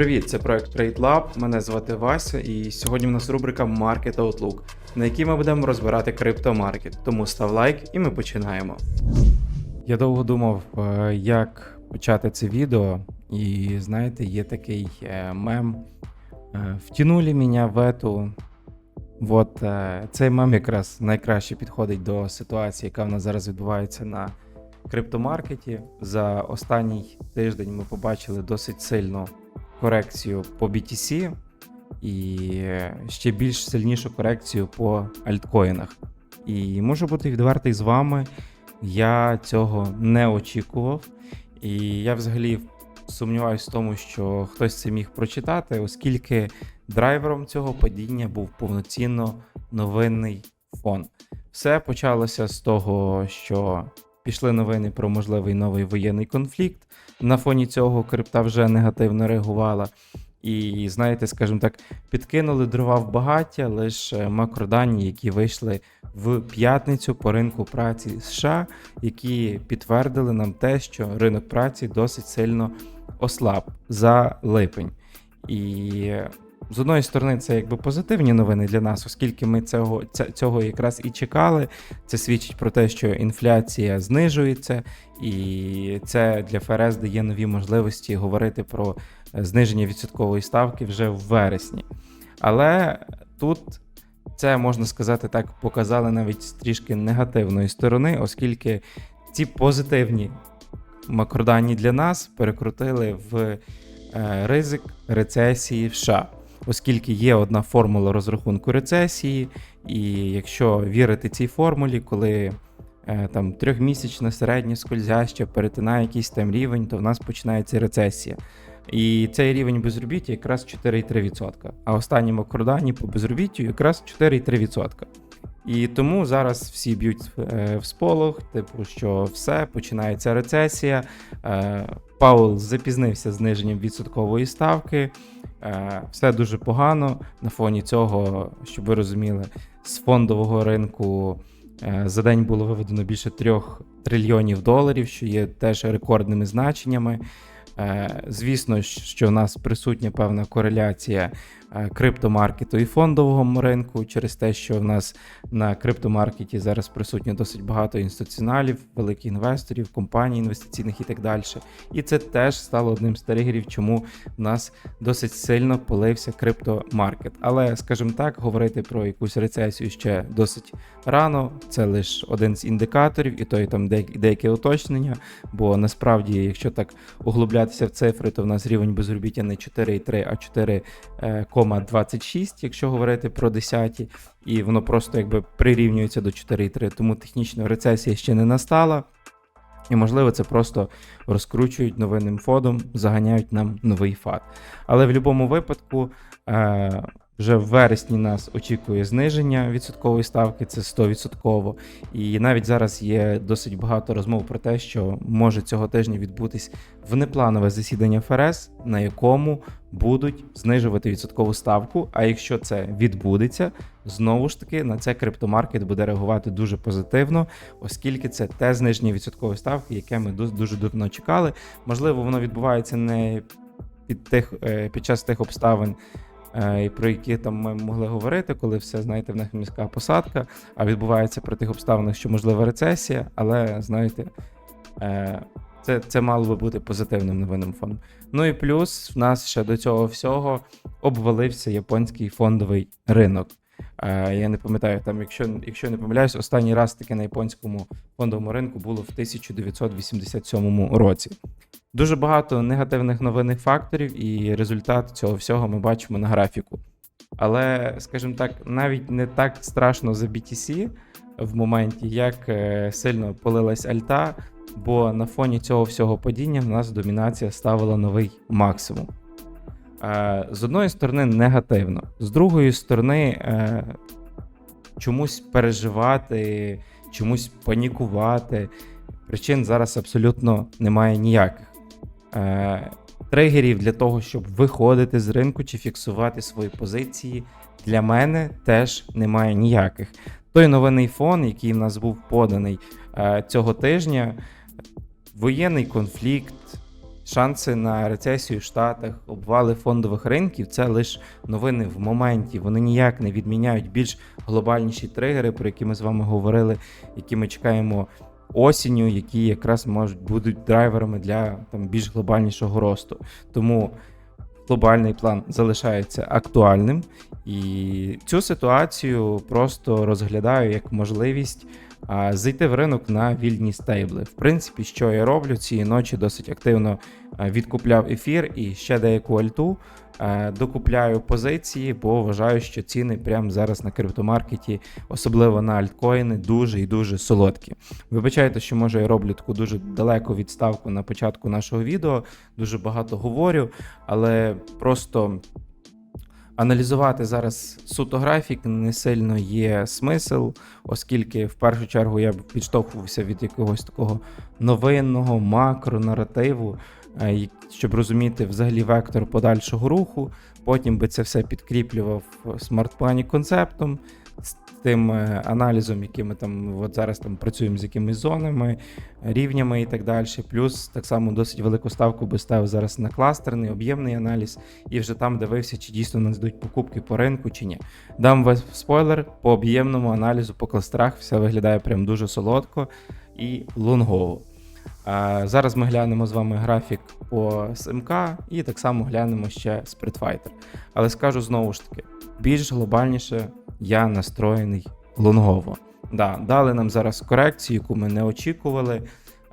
Привіт, це проект Trade Lab. Мене звати Вася, і сьогодні в нас рубрика Market Outlook, на якій ми будемо розбирати криптомаркет. Тому став лайк і ми починаємо. Я довго думав, е, як почати це відео, і знаєте, є такий е, мем. е, Втянули мене в ету. От цей мем якраз найкраще підходить до ситуації, яка в нас зараз відбувається на криптомаркеті. За останній тиждень ми побачили досить сильну корекцію по BTC і ще більш сильнішу корекцію по альткоїнах. І можу бути відвертий з вами, я цього не очікував. І я взагалі сумніваюся в тому, що хтось це міг прочитати, оскільки драйвером цього падіння був повноцінно новинний фон. Все почалося з того, що пішли новини про можливий новий воєнний конфлікт. На фоні цього крипта вже негативно реагувала. І, знаєте, скажімо так, підкинули дрова в багаття лише макродані, які вийшли в п'ятницю по ринку праці США, які підтвердили нам те, що ринок праці досить сильно ослаб за липень. І з одної сторони, це якби позитивні новини для нас, оскільки ми цього, цього якраз і чекали. Це свідчить про те, що інфляція знижується, і це для ФРС дає нові можливості говорити про е, зниження відсоткової ставки вже в вересні. Але тут це можна сказати так, показали навіть з трішки негативної сторони, оскільки ці позитивні макродані для нас перекрутили в е, ризик рецесії в США. Оскільки є одна формула розрахунку рецесії, і якщо вірити цій формулі, коли е, там трьохмісячна середня скользяща перетинає якийсь там рівень, то в нас починається рецесія. І цей рівень безробіття якраз 4,3%. А останні макродані по безробіттю якраз 4,3%. І тому зараз всі б'ють е, в сполох, типу, що все, починається рецесія. Е, Паул запізнився зниженням відсоткової ставки. Е, Все дуже погано. На фоні цього, щоб ви розуміли, з фондового ринку е, за день було виведено більше 3 трильйонів доларів, що є теж рекордними значеннями. Е, Звісно, що в нас присутня певна кореляція е, криптомаркету і фондового ринку через те, що в нас на криптомаркеті зараз присутньо досить багато інституціоналів, великих інвесторів, компаній інвестиційних і так далі. І це теж стало одним з тригерів, чому в нас досить сильно полився криптомаркет. Але, скажімо так, говорити про якусь рецесію ще досить рано. Це лише один з індикаторів, і то і там деякі уточнення. Бо насправді, якщо так углублятися в цифри, то в нас рівень безробіття не 4,3, а е, 4,26, якщо говорити про 10, і воно просто якби прирівнюється до 4,3, тому технічно рецесія ще не настала. І, можливо, це просто розкручують новинним фодом, заганяють нам новий фад. Але в будь-якому випадку, е, вже в вересні нас очікує зниження відсоткової ставки, це 100%. І навіть зараз є досить багато розмов про те, що може цього тижня відбутись внепланове засідання ФРС, на якому будуть знижувати відсоткову ставку. А якщо це відбудеться, знову ж таки на це криптомаркет буде реагувати дуже позитивно, оскільки це те зниження відсоткової ставки, яке ми дуже давно чекали. Можливо, воно відбувається не під тих е, під час тих обставин. Е, і Про які там ми могли говорити, коли все знаєте, в них міська посадка, а відбувається при тих обставинах, що можлива рецесія, але знаєте, е, це, це мало би бути позитивним новинним фоном. Ну і плюс в нас ще до цього всього обвалився японський фондовий ринок. Е, Я не пам'ятаю, там, якщо, якщо не помиляюсь, останній раз таке на японському фондовому ринку було в 1987 році. Дуже багато негативних новинних факторів, і результат цього всього ми бачимо на графіку. Але, скажімо так, навіть не так страшно за BTC в моменті, як е, сильно полилась альта, бо на фоні цього всього падіння в нас домінація ставила новий максимум. Е, З одної сторони, негативно, з другої сторони, е, чомусь переживати, чомусь панікувати. Причин зараз абсолютно немає ніяких. Е, Тригерів для того, щоб виходити з ринку чи фіксувати свої позиції, для мене теж немає ніяких. Той новинний фон, який в нас був поданий е, цього тижня, воєнний конфлікт, шанси на рецесію в Штатах, обвали фондових ринків це лише новини в моменті. Вони ніяк не відміняють більш глобальніші тригери, про які ми з вами говорили, які ми чекаємо осінню, які якраз можуть будуть драйверами для там більш глобальнішого росту. Тому глобальний план залишається актуальним, і цю ситуацію просто розглядаю як можливість зайти в ринок на вільні стейбли. В принципі, що я роблю цієї ночі, досить активно відкупляв ефір і ще деяку альту. Докупляю позиції, бо вважаю, що ціни прямо зараз на криптомаркеті, особливо на альткоїни, дуже і дуже солодкі. Вибачайте, що може я роблю таку дуже далеку відставку на початку нашого відео, дуже багато говорю, але просто аналізувати зараз суто графік не сильно є смисл, оскільки в першу чергу я б підштовхувався від якогось такого новинного макронаративу, е, щоб розуміти взагалі вектор подальшого руху. Потім би це все підкріплював смарт-плані концептом. З тим е, аналізом, яким ми там от зараз там працюємо з якимись зонами, рівнями і так далі. Плюс так само досить велику ставку би ставив зараз на кластерний, об'ємний аналіз, і вже там дивився, чи дійсно нас йдуть покупки по ринку, чи ні. Дам вас спойлер по об'ємному аналізу по кластерах все виглядає прям дуже солодко і лонгово. Зараз ми глянемо з вами графік по СМК і так само глянемо ще Spritfighter. Але скажу знову ж таки, більш глобальніше я настроєний лонгово. Да, дали нам зараз корекцію, яку ми не очікували.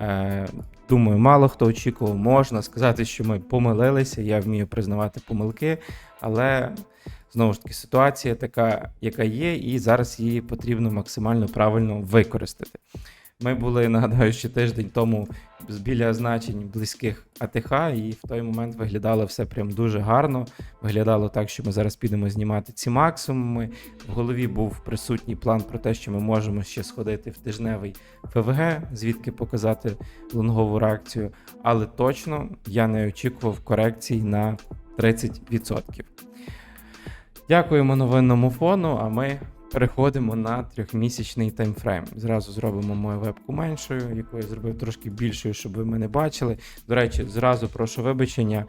Е, думаю, мало хто очікував. Можна сказати, що ми помилилися. Я вмію признавати помилки, але знову ж таки ситуація така, яка є, і зараз її потрібно максимально правильно використати. Ми були, нагадаю, ще тиждень тому біля значень близьких АТХ, і в той момент виглядало все прям дуже гарно. Виглядало так, що ми зараз підемо знімати ці максимуми. В голові був присутній план про те, що ми можемо ще сходити в тижневий ФВГ, звідки показати лонгову реакцію. Але точно я не очікував корекцій на 30%. Дякуємо новинному фону, а ми переходимо на трьохмісячний таймфрейм. Зразу зробимо мою вебку меншою, яку я зробив трошки більшою, щоб ви мене бачили. До речі, зразу прошу вибачення.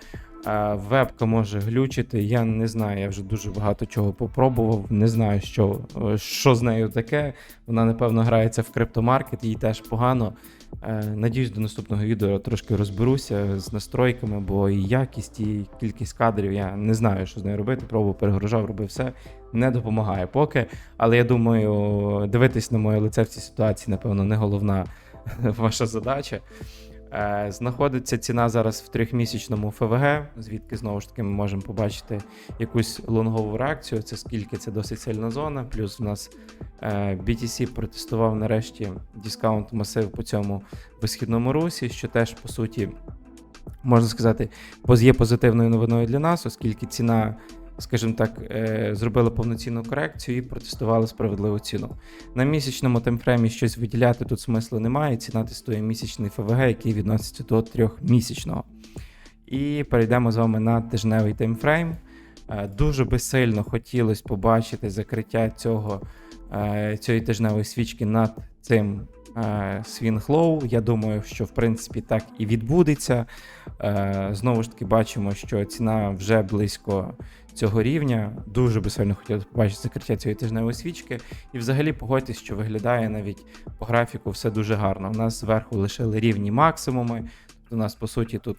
Вебка може глючити. Я не знаю, я вже дуже багато чого попробував. Не знаю, що, що з нею таке. Вона, напевно, грається в криптомаркет, їй теж погано. Е, Надіюсь, до наступного відео трошки розберуся з настройками, бо і якість, і кількість кадрів я не знаю, що з нею робити. Пробував, перегружав, робив все. Не допомагає поки. Але я думаю, дивитись на моє лице в цій ситуації, напевно, не головна ваша задача. Е, Знаходиться ціна зараз в трьохмісячному ФВГ, звідки знову ж таки ми можемо побачити якусь лонгову реакцію. Це скільки це досить сильна зона. Плюс в нас е, BTC протестував нарешті дискаунт масив по цьому висхідному русі, що теж по суті можна сказати, є позитивною новиною для нас, оскільки ціна, скажімо так, е, зробила повноцінну корекцію і протестувала справедливу ціну. На місячному таймфреймі щось виділяти тут смислу немає. Ціна тестує місячний ФВГ, який відноситься до трьохмісячного. І перейдемо з вами на тижневий таймфрейм. Е, Дуже би сильно хотілося побачити закриття цього, е, цієї тижневої свічки над цим свінг лоу. Я думаю, що в принципі так і відбудеться. Знову ж таки, бачимо, що ціна вже близько цього рівня. Дуже би сильно хотілося побачити закриття цієї тижневої свічки. І взагалі погодьтесь, що виглядає навіть по графіку все дуже гарно. У нас зверху лишили рівні максимуми. У нас, по суті, тут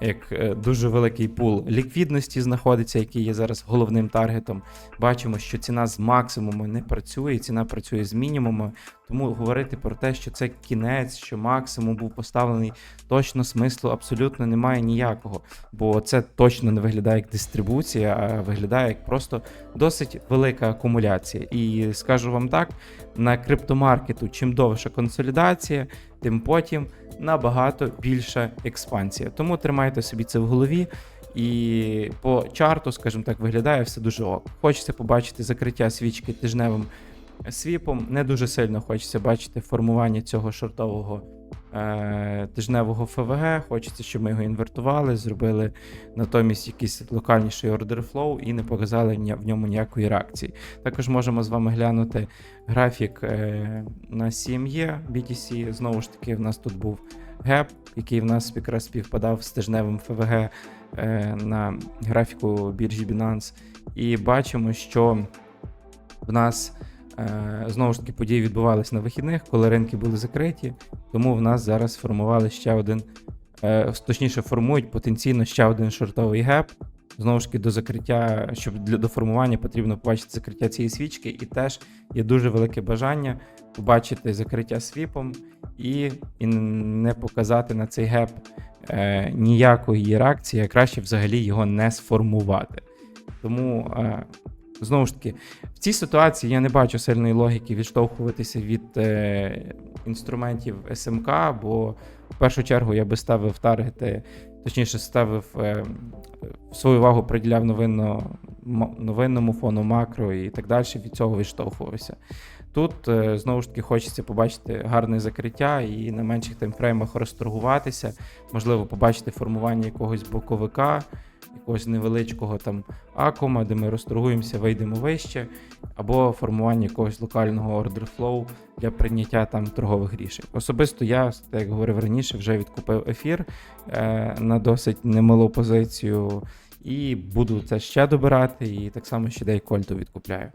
як е, дуже великий пул ліквідності знаходиться, який є зараз головним таргетом. Бачимо, що ціна з максимуму не працює, ціна працює з мінімуму. Тому говорити про те, що це кінець, що максимум був поставлений, точно смислу абсолютно немає ніякого. Бо це точно не виглядає як дистрибуція, а виглядає як просто досить велика акумуляція. І скажу вам так: на криптомаркету, чим довша консолідація, тим потім набагато більша експансія. Тому тримайте собі це в голові. І по чарту, скажімо так, виглядає все дуже ок. Хочеться побачити закриття свічки тижневим свіпом. Не дуже сильно хочеться бачити формування цього шортового е, тижневого ФВГ. Хочеться, щоб ми його інвертували, зробили натомість якийсь локальніший order flow і не показали в ньому ніякої реакції. Також можемо з вами глянути графік е, на CME BTC. Знову ж таки, в нас тут був геп, який в нас якраз співпадав з тижневим ФВГ е, на графіку біржі Binance. І бачимо, що в нас знову ж таки події відбувалися на вихідних, коли ринки були закриті. Тому в нас зараз сформували ще один, е, точніше, формують потенційно ще один шортовий геп. Знову ж таки, до закриття, щоб для до формування потрібно побачити закриття цієї свічки, і теж є дуже велике бажання побачити закриття свіпом і, і не показати на цей геп е, ніякої реакції, а краще взагалі його не сформувати. Тому е, знову ж таки, в цій ситуації я не бачу сильної логіки відштовхуватися від е, інструментів СМК, бо в першу чергу я би ставив таргети, точніше, ставив е, свою увагу приділяв новинно, новинному фону макро і так далі. Від цього відштовхувався. Тут е, знову ж таки хочеться побачити гарне закриття і на менших таймфреймах розторгуватися, можливо, побачити формування якогось боковика, якогось невеличкого там акума, де ми розторгуємося, вийдемо вище, або формування якогось локального order flow для прийняття там торгових рішень. Особисто я, як говорив раніше, вже відкупив ефір е, на досить немалу позицію, і буду це ще добирати, і так само ще дай кольту відкупляю.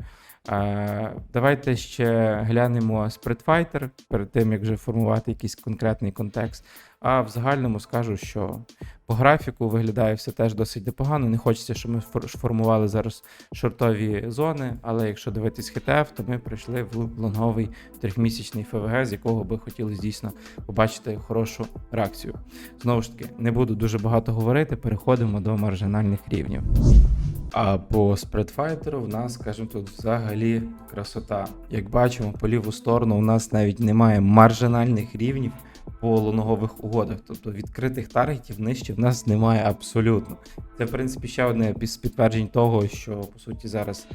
Е, давайте ще глянемо Spread перед тим, як вже формувати якийсь конкретний контекст. А в загальному скажу, що по графіку виглядає все теж досить непогано. Не хочеться, щоб ми фор- формували зараз шортові зони, але якщо дивитись хитеф, то ми прийшли в лонговий трьохмісячний ФВГ, з якого би хотілося дійсно побачити хорошу реакцію. Знову ж таки, не буду дуже багато говорити, переходимо до маржинальних рівнів. А по спредфайтеру в нас, скажімо, тут взагалі красота. Як бачимо, по ліву сторону у нас навіть немає маржинальних рівнів по лоногових угодах. Тобто відкритих таргетів нижче в нас немає абсолютно. Це, в принципі, ще одне з підтверджень того, що по суті зараз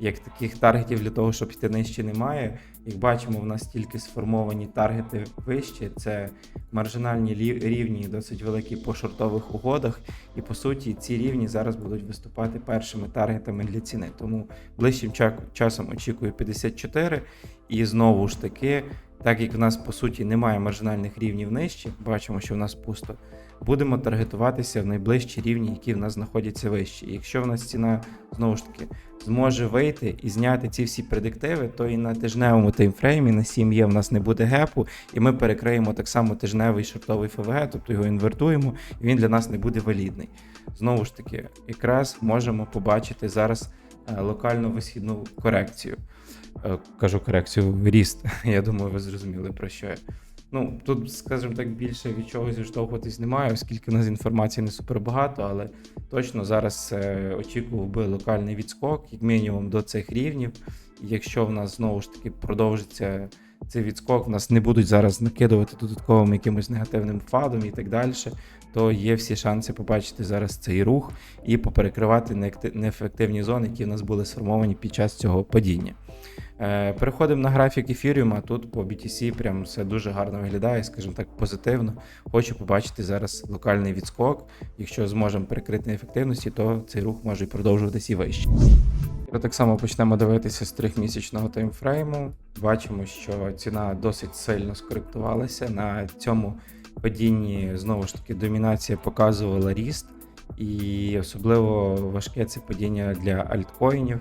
як таких таргетів для того, щоб йти нижче, немає. Як бачимо, в нас тільки сформовані таргети вище. Це маржинальні рівні, досить великі по шортових угодах. І по суті, ці рівні зараз будуть виступати першими таргетами для ціни. Тому ближчим часом очікую 54. І знову ж таки, так як в нас по суті немає маржинальних рівнів нижче, бачимо, що в нас пусто. Будемо таргетуватися в найближчі рівні, які в нас знаходяться вище. Якщо в нас ціна знову ж таки зможе вийти і зняти ці всі предиктиви, то і на тижневому таймфреймі на 7 є в нас не буде гепу, і ми перекриємо так само тижневий шортовий ФВГ, тобто його інвертуємо, і він для нас не буде валідний. Знову ж таки, якраз можемо побачити зараз локальну висхідну корекцію. Е, Кажу корекцію, ріст. Я думаю, ви зрозуміли про що я. Ну, тут, скажімо так, більше від чогось відштовхуватись немає, оскільки у нас інформації не супер багато, але точно зараз е, очікував би локальний відскок, як мінімум до цих рівнів. Якщо в нас знову ж таки продовжиться цей відскок, в нас не будуть зараз накидувати додатковим якимось негативним фадом і так далі, то є всі шанси побачити зараз цей рух і поперекривати неефективні зони, які в нас були сформовані під час цього падіння. Е, Переходимо на графік ефіріума. Тут по BTC прям все дуже гарно виглядає, скажімо так, позитивно. Хочу побачити зараз локальний відскок. Якщо зможемо перекрити неефективності, то цей рух може продовжуватись і вище. Так само почнемо дивитися з трьохмісячного таймфрейму. Бачимо, що ціна досить сильно скоректувалася. На цьому падінні знову ж таки домінація показувала ріст, і особливо важке це падіння для альткоїнів.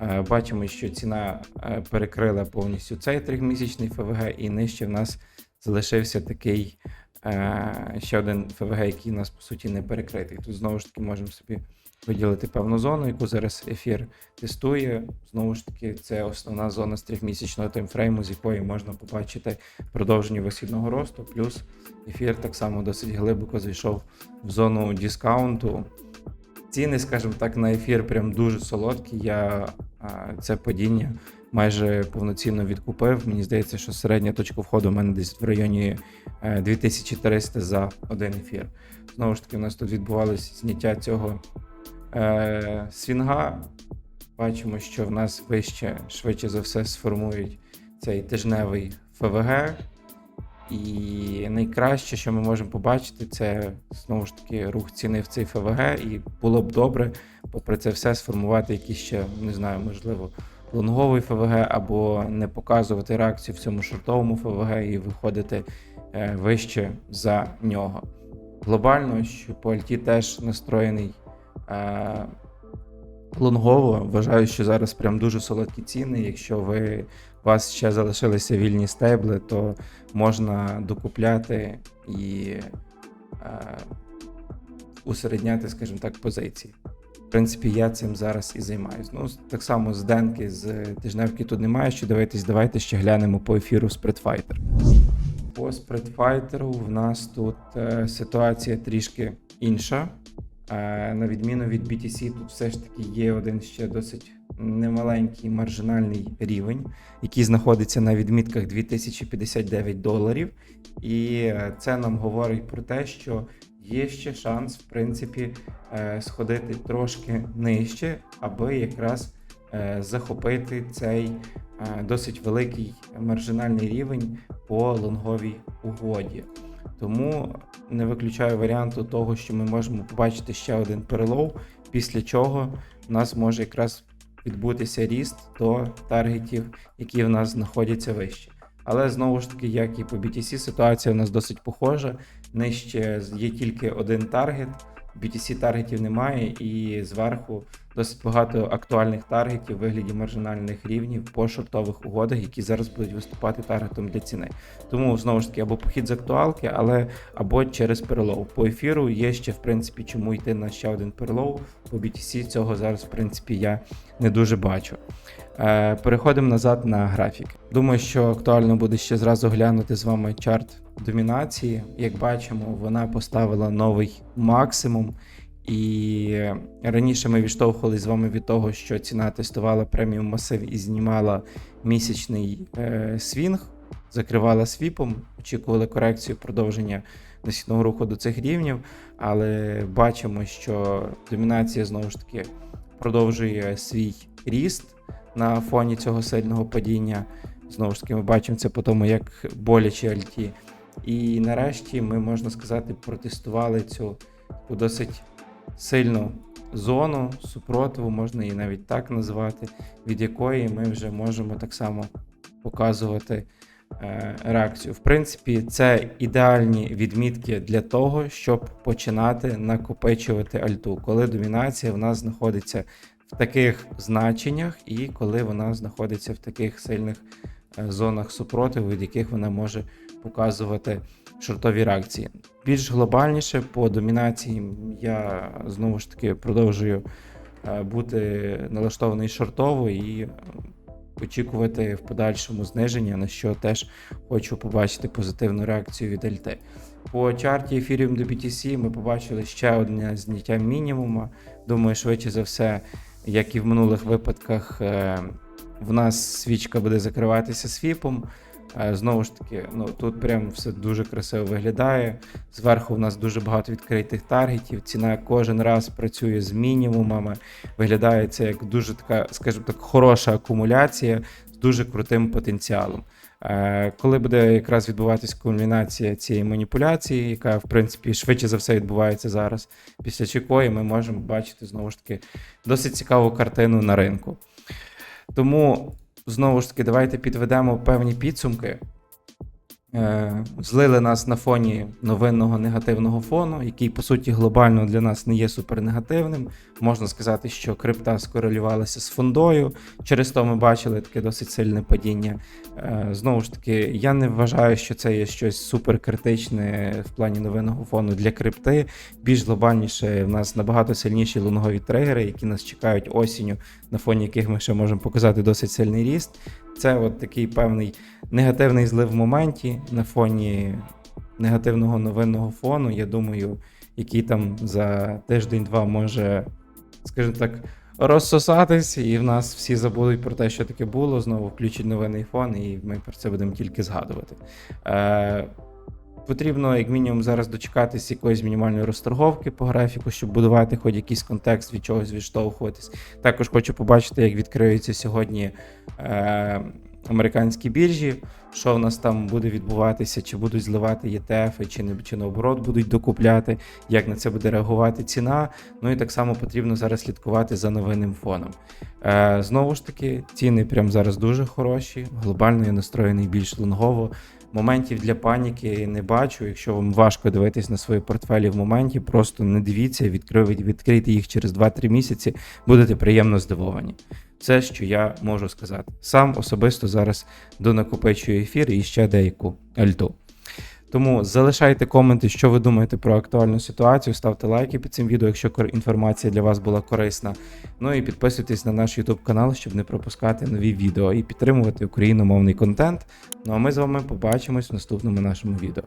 Е, Бачимо, що ціна е, перекрила повністю цей трьохмісячний ФВГ, і нижче в нас залишився такий е, ще один ФВГ, який у нас по суті не перекритий. Тут знову ж таки можемо собі виділити певну зону, яку зараз ефір тестує. Знову ж таки, це основна зона з трьохмісячного таймфрейму, з якої можна побачити продовження висхідного росту. Плюс ефір так само досить глибоко зайшов в зону дискаунту. Ціни, скажімо так, на ефір прям дуже солодкі. Я це падіння майже повноцінно відкупив. Мені здається, що середня точка входу у мене десь в районі е, 2300 за один ефір. Знову ж таки, у нас тут відбувалося зняття цього е, свінга. Бачимо, що в нас вище, швидше за все, сформують цей тижневий ФВГ. І найкраще, що ми можемо побачити, це знову ж таки рух ціни в цей ФВГ. І було б добре, попри це все, сформувати якийсь ще, не знаю, можливо, лонговий ФВГ, або не показувати реакцію в цьому шортовому ФВГ і виходити е, вище за нього. Глобально, що по Альті теж настроєний е, лонгово. Вважаю, що зараз прям дуже солодкі ціни. Якщо ви у вас ще залишилися вільні стейбли, то можна докупляти і е, усередняти, скажімо так, позиції. В принципі, я цим зараз і займаюсь. Ну, так само з денки, з тижневки тут немає що дивитись. Давайте ще глянемо по ефіру Spreadfighter. По Spreadfighter в нас тут е, ситуація трішки інша. На відміну від BTC, тут все ж таки є один ще досить немаленький маржинальний рівень, який знаходиться на відмітках 2059 доларів. І е, це нам говорить про те, що є ще шанс, в принципі, е, сходити трошки нижче, аби якраз е, захопити цей досить великий маржинальний рівень по лонговій угоді. Тому не виключаю варіанту того, що ми можемо побачити ще один перелов, після чого в нас може якраз відбутися ріст до таргетів, які в нас знаходяться вище. Але знову ж таки, як і по BTC, ситуація у нас досить похожа. Нижче є тільки один таргет, BTC таргетів немає, і зверху досить багато актуальних таргетів в вигляді маржинальних рівнів по шортових угодах, які зараз будуть виступати таргетом для ціни. Тому знову ж таки або похід з актуалки, але або через перелов. По ефіру є ще в принципі чому йти на ще один перелов. По BTC цього зараз, в принципі, я не дуже бачу. Е, Переходимо назад на графік. Думаю, що актуально буде ще зразу глянути з вами чарт домінації. Як бачимо, вона поставила новий максимум. І раніше ми відштовхували з вами від того, що ціна тестувала преміум масив і знімала місячний е, свінг, закривала свіпом, очікували корекцію продовження насідного руху до цих рівнів, але бачимо, що домінація знову ж таки продовжує свій ріст на фоні цього сильного падіння. Знову ж таки, ми бачимо це по тому, як боляче альті. І нарешті ми, можна сказати, протестували цю досить сильну зону супротиву, можна її навіть так назвати, від якої ми вже можемо так само показувати е, реакцію. В принципі, це ідеальні відмітки для того, щоб починати накопичувати альту, коли домінація в нас знаходиться в таких значеннях, і коли вона знаходиться в таких сильних е, зонах супротиву, від яких вона може показувати шортові реакції. Більш глобальніше по домінації я знову ж таки продовжую е, бути налаштований шортово і очікувати в подальшому зниження, на що теж хочу побачити позитивну реакцію від LT. По чарті ефіріум до BTC ми побачили ще одне зняття мінімума. Думаю, швидше за все, як і в минулих випадках, е, в нас свічка буде закриватися свіпом. Е, Знову ж таки, ну тут прям все дуже красиво виглядає. Зверху в нас дуже багато відкритих таргетів. Ціна кожен раз працює з мінімумами. Виглядає це як дуже така, скажімо так, хороша акумуляція з дуже крутим потенціалом. Е, Коли буде якраз відбуватись кульмінація цієї маніпуляції, яка в принципі швидше за все відбувається зараз, після чекої ми можемо бачити знову ж таки досить цікаву картину на ринку. Тому знову ж таки, давайте підведемо певні підсумки. Е, Злили нас на фоні новинного негативного фону, який, по суті, глобально для нас не є супернегативним. Можна сказати, що крипта скорелювалася з фондою. Через то ми бачили таке досить сильне падіння. Е, Знову ж таки, я не вважаю, що це є щось суперкритичне в плані новинного фону для крипти. Більш глобальніше, в нас набагато сильніші лонгові тригери, які нас чекають осінню, на фоні яких ми ще можемо показати досить сильний ріст. Це от такий певний негативний злив в моменті на фоні негативного новинного фону. Я думаю, який там за тиждень-два може, скажімо так, розсосатись, і в нас всі забудуть про те, що таке було. Знову включать новинний фон, і ми про це будемо тільки згадувати. Е, Потрібно, як мінімум, зараз дочекатись якоїсь мінімальної розторговки по графіку, щоб будувати хоч якийсь контекст від чогось відштовхуватись. Також хочу побачити, як відкриються сьогодні е, американські біржі, що в нас там буде відбуватися, чи будуть зливати ETF, чи, не, чи наоборот будуть докупляти, як на це буде реагувати ціна. Ну і так само потрібно зараз слідкувати за новинним фоном. Е, знову ж таки, ціни прямо зараз дуже хороші. Глобально я настроєний більш лонгово. Моментів для паніки не бачу. Якщо вам важко дивитись на свої портфелі в моменті, просто не дивіться, відкрийте, відкрити їх через 2-3 місяці, будете приємно здивовані. Це що я можу сказати. Сам особисто зараз донакопичую ефір і ще деяку альту. Тому залишайте коменти, що ви думаєте про актуальну ситуацію, ставте лайки під цим відео, якщо інформація для вас була корисна. Ну і підписуйтесь на наш YouTube канал, щоб не пропускати нові відео і підтримувати україномовний контент. Ну а ми з вами побачимось в наступному нашому відео.